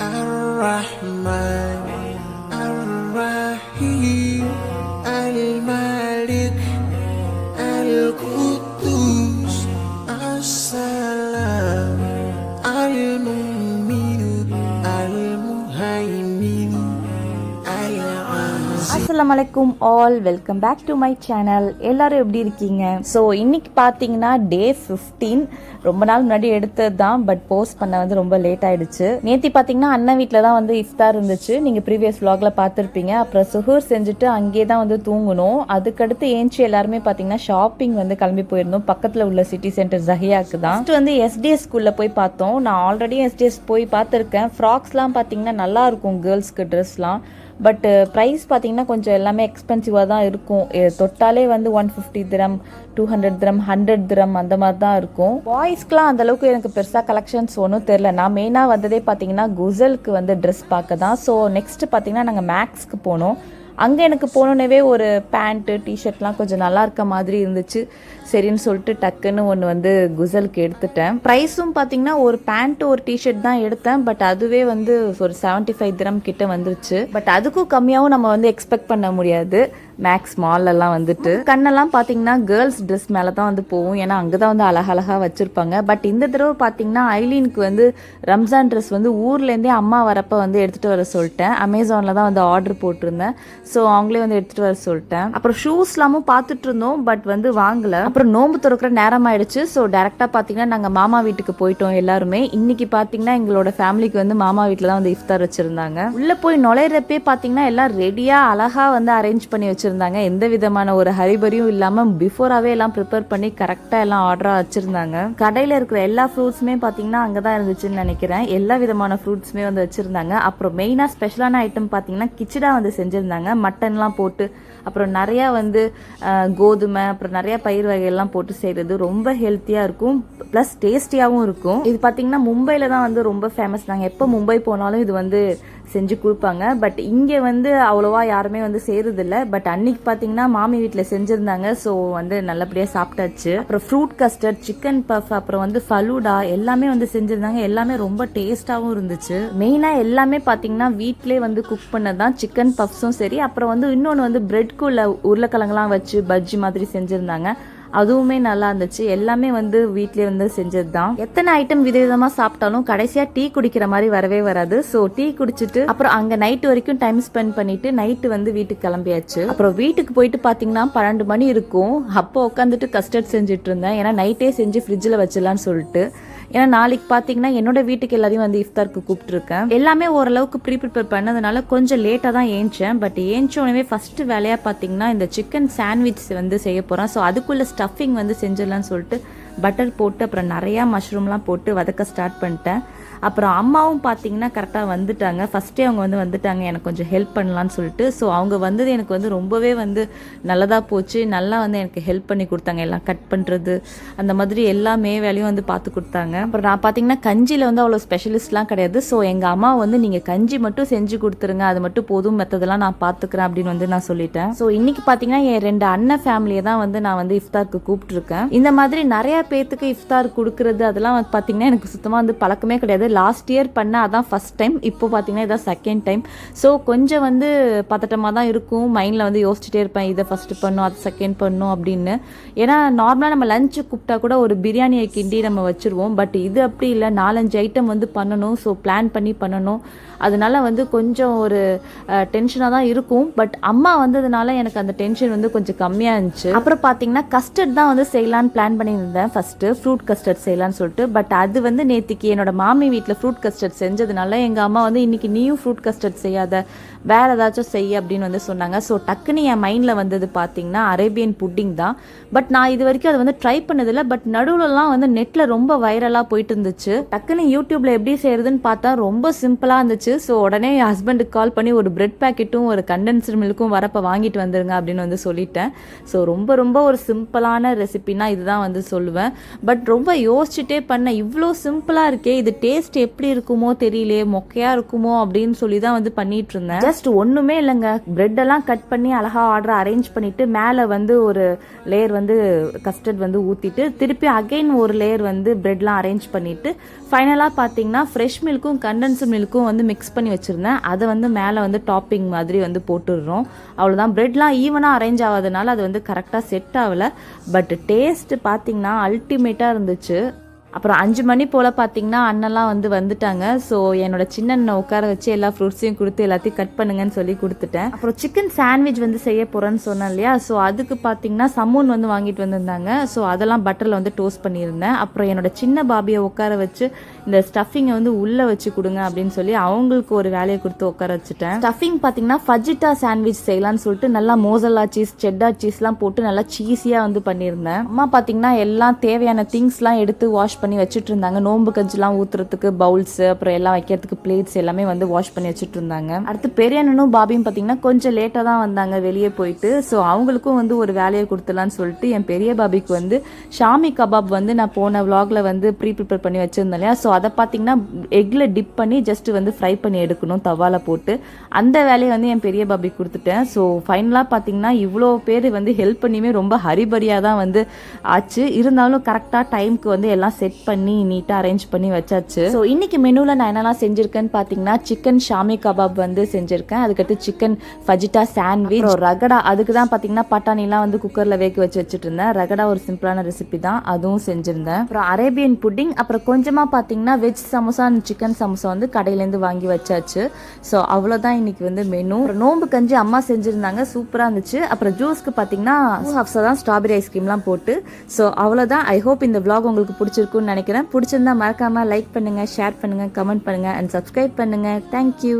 Ar-Rahman. அஸ்லாம் வலைக்கும் all welcome back to my channel எல்லாரும் எப்படி இருக்கீங்க? ஸோ இன்னைக்கு பார்த்தீங்கன்னா டே ஃபிஃப்டீன் ரொம்ப நாள் முன்னாடி எடுத்தது தான் பட் போஸ்ட் பண்ண வந்து ரொம்ப லேட் ஆயிடுச்சு. நேத்தி பார்த்தீங்கன்னா அண்ணன் வீட்டில் தான் வந்து இஃப்தார் இருந்துச்சு. நீங்கள் ப்ரீவியஸ் விளாகில் பார்த்துருப்பீங்க. அப்புறம் சுகூர் செஞ்சுட்டு அங்கேயே தான் வந்து தூங்கணும். அதுக்கடுத்து ஏஞ்சி எல்லாருமே பார்த்தீங்கன்னா ஷாப்பிங் வந்து கிளம்பி போயிருந்தோம். பக்கத்தில் உள்ள சிட்டி சென்டர் ஜஹியாக்கு தான். ஃபஸ்ட் வந்து எஸ்டிஎஸ் ஸ்கூலில் போய் பார்த்தோம். நான் ஆல்ரெடி எஸ்டிஎஸ் போய் பார்த்துருக்கேன். ஃப்ராக்ஸ்லாம் பார்த்தீங்கன்னா நல்லா இருக்கும் கேர்ள்ஸ்க்கு ட்ரெஸ்லாம் பட் ப்ரைஸ் uh, பார்த்திங்கன்னா கொஞ்சம் எல்லாமே எக்ஸ்பென்சிவாக தான் இருக்கும். தொட்டாலே வந்து ஒன் ஃபிஃப்டி திரம் டூ ஹண்ட்ரட் திரம் ஹண்ட்ரட் திரம் அந்த மாதிரி தான் இருக்கும். பாய்ஸ்க்கெலாம் அந்த அளவுக்கு எனக்கு பெருசாக கலெக்ஷன்ஸ் ஒன்றும் தெரில நான் மெயினாக வந்ததே பார்த்தீங்கன்னா குசலுக்கு வந்து ட்ரெஸ் பார்க்க தான். ஸோ நெக்ஸ்ட்டு பார்த்தீங்கன்னா நாங்கள் மேக்ஸ்க்கு போனோம். அங்கே எனக்கு போனோன்னே ஒரு பேண்ட்டு டிஷர்ட்லாம் கொஞ்சம் நல்லா இருக்க மாதிரி இருந்துச்சு. சரின்னு சொல்லிட்டு டக்குன்னு ஒன்று வந்து குசலுக்கு எடுத்துட்டேன். ப்ரைஸும் பார்த்தீங்கன்னா ஒரு பேண்ட் ஒரு டிஷர்ட் தான் எடுத்தேன். பட் அதுவே வந்து ஒரு 75 ஃபைவ் திரம் கிட்ட வந்துருச்சு. பட் அதுக்கும் கம்மியாகவும் நம்ம வந்து எக்ஸ்பெக்ட் பண்ண முடியாது. மேக்ஸ் மால்லலாம் வந்துட்டு கண்ணெல்லாம் பார்த்தீங்கன்னா கேர்ள்ஸ் ட்ரெஸ் மேலே தான் வந்து போகும் ஏன்னா அங்கே தான் வந்து அழகழகாக வச்சுருப்பாங்க. பட் இந்த தடவை பார்த்தீங்கன்னா ஐலீனுக்கு வந்து ரம்ஜான் ட்ரெஸ் வந்து ஊர்லேருந்தே அம்மா வரப்போ வந்து எடுத்துகிட்டு வர சொல்லிட்டேன். அமேசானில் தான் வந்து ஆர்டர் போட்டிருந்தேன். ஸோ அவங்களே வந்து எடுத்துகிட்டு வர சொல்லிட்டேன். அப்புறம் ஷூஸ்லாமும் பார்த்துட்டு இருந்தோம் பட் வந்து வாங்கலை. அப்புறம் நோன்பு திறக்கிற நேரம் ஆயிடுச்சு. ஸோ டேரெக்டாக பார்த்தீங்கன்னா நாங்கள் மாமா வீட்டுக்கு போயிட்டோம் எல்லாருமே. இன்னைக்கு பார்த்தீங்கன்னா எங்களோட ஃபேமிலிக்கு வந்து மாமா வீட்டில் தான் வந்து இஃப்தார் வச்சுருந்தாங்க. உள்ளே போய் நுழையிறப்பே பார்த்தீங்கன்னா எல்லாம் ரெடியாக அழகாக வந்து அரேஞ்ச் பண்ணி வச்சுருந்தாங்க. எந்த விதமான ஒரு ஹரிபரியும் இல்லாமல் பிஃபோராகவே எல்லாம் ப்ரிப்பேர் பண்ணி கரெக்டாக எல்லாம் ஆர்டராக வச்சுருந்தாங்க. கடையில் இருக்கிற எல்லா ஃப்ரூட்ஸுமே பார்த்தீங்கன்னா அங்கே தான் இருந்துச்சுன்னு நினைக்கிறேன். எல்லா விதமான ஃப்ரூட்ஸுமே வந்து வச்சுருந்தாங்க. அப்புறம் மெயினாக ஸ்பெஷலான ஐட்டம் பார்த்தீங்கன்னா கிச்சடா வந்து செஞ்சுருந்தாங்க. மட்டன்லாம் போட்டு அப்புறம் நிறையா வந்து கோதுமை அப்புறம் நிறையா பயிர் வகைகள்லாம் போட்டு செய்கிறது ரொம்ப ஹெல்த்தியாக இருக்கும். ப்ளஸ் டேஸ்டியாகவும் இருக்கும். இது பார்த்தீங்கன்னா மும்பையில் தான் வந்து ரொம்ப ஃபேமஸ் நாங்கள் எப்போ மும்பை போனாலும் இது வந்து செஞ்சு கொடுப்பாங்க. பட் இங்கே வந்து அவ்வளோவா யாருமே வந்து செய்கிறதில்ல பட் அன்னைக்கு பார்த்தீங்கன்னா மாமி வீட்டில் செஞ்சுருந்தாங்க. ஸோ வந்து நல்லபடியாக சாப்பிட்டாச்சு. அப்புறம் ஃப்ரூட் கஸ்டர்ட் சிக்கன் பஃப் அப்புறம் வந்து ஃபலூடா எல்லாமே வந்து செஞ்சுருந்தாங்க. எல்லாமே ரொம்ப டேஸ்ட்டாகவும் இருந்துச்சு. மெயினாக எல்லாமே பார்த்தீங்கன்னா வீட்டிலே வந்து குக் பண்ணதான் சிக்கன் பஃப்ஸும் சரி. அப்புறம் வந்து இன்னொன்று வந்து பிரெட்குள்ள உருளைக்கிழங்குலாம் வச்சு பஜ்ஜி மாதிரி செஞ்சுருந்தாங்க. அதுவுமே நல்லா இருந்துச்சு. எல்லாமே வந்து வீட்லயே வந்து செஞ்சது தான் எத்தனை ஐட்டம் விதவிதமா சாப்பிட்டாலும் கடைசியா டீ குடிக்கிற மாதிரி வரவே வராது. ஸோ டீ குடிச்சிட்டு அப்புறம் அங்க நைட் வரைக்கும் டைம் ஸ்பெண்ட் பண்ணிட்டு நைட்டு வந்து வீட்டுக்கு கிளம்பியாச்சு. அப்புறம் வீட்டுக்கு போயிட்டு பாத்தீங்கன்னா பன்னெண்டு மணி இருக்கும். அப்போ உட்காந்துட்டு கஸ்டர்ட் செஞ்சுட்டு இருந்தேன். ஏன்னா நைட்டே செஞ்சு ஃப்ரிட்ஜில் வச்சிடலான்னு சொல்லிட்டு. ஏன்னா நாளைக்கு பார்த்தீங்கன்னா என்னோட வீட்டுக்கு எல்லாத்தையும் வந்து இஃப்தாருக்கு கூப்பிட்டுருக்கேன். எல்லாமே ஓரளவுக்கு ப்ரீ ப்ரிப்பேர் பண்ணதுனால கொஞ்சம் லேட்டாக தான் ஏஞ்சேன். பட் ஏஞ்ச உடனே ஃபஸ்ட்டு வேலையாக பார்த்தீங்கன்னா இந்த சிக்கன் சாண்ட்விச் வந்து செய்ய போகிறேன் ஸோ அதுக்குள்ளே ஸ்டஃபிங் வந்து செஞ்சிடலாம்னு சொல்லிட்டு பட்டர் போட்டு அப்புறம் நிறையா மஷ்ரூம்லாம் போட்டு வதக்க ஸ்டார்ட் பண்ணிட்டேன். அப்புறம் அம்மாவும் பார்த்தீங்கன்னா கரெக்டாக வந்துட்டாங்க. ஃபஸ்ட்டே அவங்க வந்து வந்துட்டாங்க. எனக்கு கொஞ்சம் ஹெல்ப் பண்ணலான்னு சொல்லிட்டு. ஸோ அவங்க வந்தது எனக்கு வந்து ரொம்பவே வந்து நல்லதாக போச்சு. நல்லா வந்து எனக்கு ஹெல்ப் பண்ணி கொடுத்தாங்க. எல்லாம் கட் பண்ணுறது அந்த மாதிரி எல்லாமே வேலையும் வந்து பார்த்து கொடுத்தாங்க. அப்புறம் நான் பார்த்தீங்கன்னா கஞ்சியில் வந்து அவ்வளோ ஸ்பெஷலிஸ்ட்லாம் கிடையாது. ஸோ எங்கள் அம்மா வந்து நீங்கள் கஞ்சி மட்டும் செஞ்சு கொடுத்துருங்க. அது மட்டும் போதும். மற்றதெல்லாம் நான் பார்த்துக்கிறேன் அப்படின்னு வந்து நான் சொல்லிட்டேன். ஸோ இன்னைக்கு பார்த்தீங்கன்னா என் ரெண்டு அண்ணன் ஃபேமிலியை தான் வந்து நான் வந்து இஃப்தாருக்கு கூப்பிட்டுருக்கேன். இந்த மாதிரி நிறைய பேர்த்துக்கு இஃப்தார் கொடுக்கறது அதெல்லாம் வந்து பார்த்தீங்கன்னா எனக்கு சுத்தமாக வந்து பழக்கமே கிடையாது. லாஸ்ட் இயர் பண்ண அதான் ஃபர்ஸ்ட் டைம் இப்போ பார்த்தீங்கன்னா இதான் செகண்ட் டைம் ஸோ கொஞ்சம் வந்து பதட்டமாக தான் இருக்கும். மைண்டில் வந்து யோசிச்சுட்டே இருப்பேன் இதை ஃபஸ்ட்டு பண்ணும் அது செகண்ட் பண்ணும் அப்படின்னு. ஏன்னா நார்மலாக நம்ம லஞ்சு கூப்பிட்டா கூட ஒரு பிரியாணியை கிண்டி நம்ம வச்சுருவோம். பட் இது அப்படி இல்லை. நாலஞ்சு ஐட்டம் வந்து பண்ணணும். ஸோ பிளான் பண்ணி பண்ணணும். அதனால வந்து கொஞ்சம் ஒரு டென்ஷனாக தான் இருக்கும். பட் அம்மா வந்ததுனால எனக்கு அந்த டென்ஷன் வந்து கொஞ்சம் கம்மியாக இருந்துச்சு. அப்புறம் பார்த்தீங்கன்னா கஸ்டர்ட் தான் வந்து செய்யலான்னு பிளான் பண்ணியிருந்தேன் ஃபஸ்ட்டு ஃப்ரூட் கஸ்டர்ட் செய்யலான்னு சொல்லிட்டு. பட் அது வந்து நேற்றுக்கு என்னோட மாமி வீட்டில் ஃப்ரூட் கஸ்டர்ட் செஞ்சதுனால எங்கள் அம்மா வந்து இன்னைக்கு நீயும் ஃப்ரூட் கஸ்டர்ட் செய்யாத வேற ஏதாச்சும் செய் அப்படின்னு வந்து சொன்னாங்க. ஸோ டக்குன்னு என் மைண்டில் வந்தது பார்த்திங்கன்னா அரேபியன் புட்டிங் தான். பட் நான் இது வரைக்கும் அதை வந்து ட்ரை பண்ணதில்லை. பட் நடுவில்லாம் வந்து நெட்டில் ரொம்ப வைரலாக போயிட்டு இருந்துச்சு டக்குன்னு யூடியூப்ல எப்படி செய்யறதுன்னு பார்த்தா ரொம்ப சிம்பிளாக இருந்துச்சு. ஸோ உடனே என் ஹஸ்பண்டுக்கு கால் பண்ணி ஒரு பிரெட் பேக்கெட்டும் ஒரு கண்டென்சர் மில்க்கும் வரப்போ வாங்கிட்டு வந்துருங்க அப்படின்னு வந்து சொல்லிட்டேன். ஸோ ரொம்ப ரொம்ப ஒரு சிம்பிளான ரெசிபினா இதுதான் வந்து சொல்லுவேன். பட் ரொம்ப யோசிச்சுட்டே பண்ண இவ்வளோ சிம்பிளாக இருக்கே. இது டேஸ்ட் டேஸ்ட் எப்படி இருக்குமோ தெரியலையே மொக்கையா இருக்குமோ அப்படின்னு சொல்லி தான் வந்து பண்ணிட்டு இருந்தேன் ஜஸ்ட் ஒண்ணுமே இல்லைங்க. பிரெட் எல்லாம் கட் பண்ணி அழகா ஆர்டர் அரேஞ்ச் பண்ணிட்டு மேலே வந்து ஒரு லேயர் வந்து கஸ்டர்ட் வந்து ஊத்திட்டு திருப்பி அகைன் ஒரு லேயர் வந்து பிரெட்லாம் அரேஞ்ச் பண்ணிட்டு ஃபைனலாக பார்த்தீங்கன்னா ஃப்ரெஷ் மில்க்கும் கண்டன்ஸ் மில்க்கும் வந்து மிக்ஸ் பண்ணி வச்சுருந்தேன். அதை வந்து மேலே வந்து டாப்பிங் மாதிரி வந்து போட்டுடுறோம். அவ்வளோதான் பிரெட்லாம் ஈவனாக அரேஞ்ச் ஆகாதனால அது வந்து கரெக்டாக செட் ஆகலை. பட் டேஸ்ட் பார்த்தீங்கன்னா அல்டிமேட்டாக இருந்துச்சு. அப்புறம் அஞ்சு மணி போல் பார்த்தீங்கன்னா அண்ணெல்லாம் வந்து வந்துட்டாங்க. ஸோ என்னோட சின்ன உட்கார வச்சு எல்லா ஃப்ரூட்ஸையும் கொடுத்து எல்லாத்தையும் கட் பண்ணுங்கன்னு சொல்லி கொடுத்துட்டேன். அப்புறம் சிக்கன் சாண்ட்விச் வந்து செய்ய போகிறேன்னு சொன்னேன் இல்லையா? ஸோ அதுக்கு பார்த்தீங்கன்னா சம்மூன் வந்து வாங்கிட்டு வந்திருந்தாங்க. ஸோ அதெல்லாம் பட்டரில் வந்து டோஸ்ட் பண்ணியிருந்தேன். அப்புறம் என்னோட சின்ன பாபியை உட்கார வச்சு இந்த ஸ்டஃபிங்கை வந்து உள்ளே வச்சு கொடுங்க அப்படின்னு சொல்லி அவங்களுக்கு ஒரு வேலையை கொடுத்து உட்கார வச்சுட்டேன். ஸ்டஃபிங் பார்த்தீங்கன்னா ஃபஜிட்டா சாண்ட்விச் செய்யலாம்னு சொல்லிட்டு நல்லா மோசல்லா சீஸ் செட்டா சீஸ்லாம் போட்டு நல்லா சீஸியாக வந்து பண்ணியிருந்தேன். அம்மா பார்த்தீங்கன்னா எல்லாம் தேவையான திங்ஸ்லாம் எடுத்து வாஷ் பண்ணி வச்சுட்டு இருந்தாங்க நோம்பு கஞ்சிலாம் ஊத்துறதுக்கு பவுல்ஸ் அப்புறம் எல்லாம் வைக்கிறதுக்கு பிளேட்ஸ் எல்லாமே வந்து வாஷ் பண்ணி வச்சுட்டு இருந்தாங்க அடுத்து பெரிய அண்ணனும் பாபியும் பார்த்தீங்கன்னா கொஞ்சம் லேட்டாக தான் வந்தாங்க வெளியே போயிட்டு. ஸோ அவங்களுக்கும் வந்து ஒரு வேலையை கொடுத்துலான்னு சொல்லிட்டு என் பெரிய பாபிக்கு வந்து ஷாமி கபாப் வந்து நான் போன vlogல வந்து ப்ரீ ப்ரிப்பேர் பண்ணி வச்சிருந்தேன் இல்லையா? ஸோ அதை பார்த்தீங்கன்னா எக்கில் டிப் பண்ணி ஜஸ்ட் வந்து ஃப்ரை பண்ணி எடுக்கணும் தவால போட்டு. அந்த வேலையை வந்து என் பெரிய பாபிக்கு கொடுத்துட்டேன். ஸோ ஃபைனலாக பார்த்தீங்கன்னா இவ்வளோ பேர் வந்து ஹெல்ப் பண்ணியுமே ரொம்ப ஹரிபரியாக தான் வந்து ஆச்சு. இருந்தாலும் கரெக்டாக டைம்க்கு வந்து எல்லாம் செட் பண்ணி நீட்டாக அரேஞ்ச் பண்ணி வச்சாச்சு. ஸோ இன்னைக்கு மெனுவில் நான் என்னெல்லாம் செஞ்சுருக்கேன்னு பார்த்தீங்கன்னா சிக்கன் ஷாமி கபாப் வந்து செஞ்சுருக்கேன். அதுக்கடுத்து சிக்கன் ஃபஜிட்டா சாண்ட்விச் ரகடா அதுக்கு தான் பார்த்தீங்கன்னா பட்டாணிலாம் வந்து குக்கரில் வேக வச்சு வச்சுட்டு இருந்தேன் ரகடா ஒரு சிம்பிளான ரெசிபி தான். அதுவும் செஞ்சுருந்தேன். அப்புறம் அரேபியன் புட்டிங் அப்புறம் கொஞ்சமாக பார்த்தீங்கன்னா veg samosa and chicken samosa வந்து கடையிலேருந்து வாங்கி வச்சாச்சு. ஸோ அவ்வளோதான் இன்னைக்கு வந்து மெனு அப்புறம் நோம்பு கஞ்சி அம்மா செஞ்சுருந்தாங்க. சூப்பராக இருந்துச்சு. அப்புறம் ஜூஸ்க்கு பார்த்தீங்கன்னா ஹப்ஸா தான் ஸ்ட்ராபெரி ஐஸ்கிரீம்லாம் போட்டு. ஸோ அவ்வளோதான் ஐ ஹோப் இந்த விளாக் உங்களுக்கு பிடிச்சிருக்கும் இருக்கும்னு நினைக்கிறேன். பிடிச்சிருந்தா மறக்காமல் லைக் பண்ணுங்கள் ஷேர் பண்ணுங்கள் கமெண்ட் பண்ணுங்கள் அண்ட் சப்ஸ்கிரைப் பண்ணுங்க. தேங்க்யூ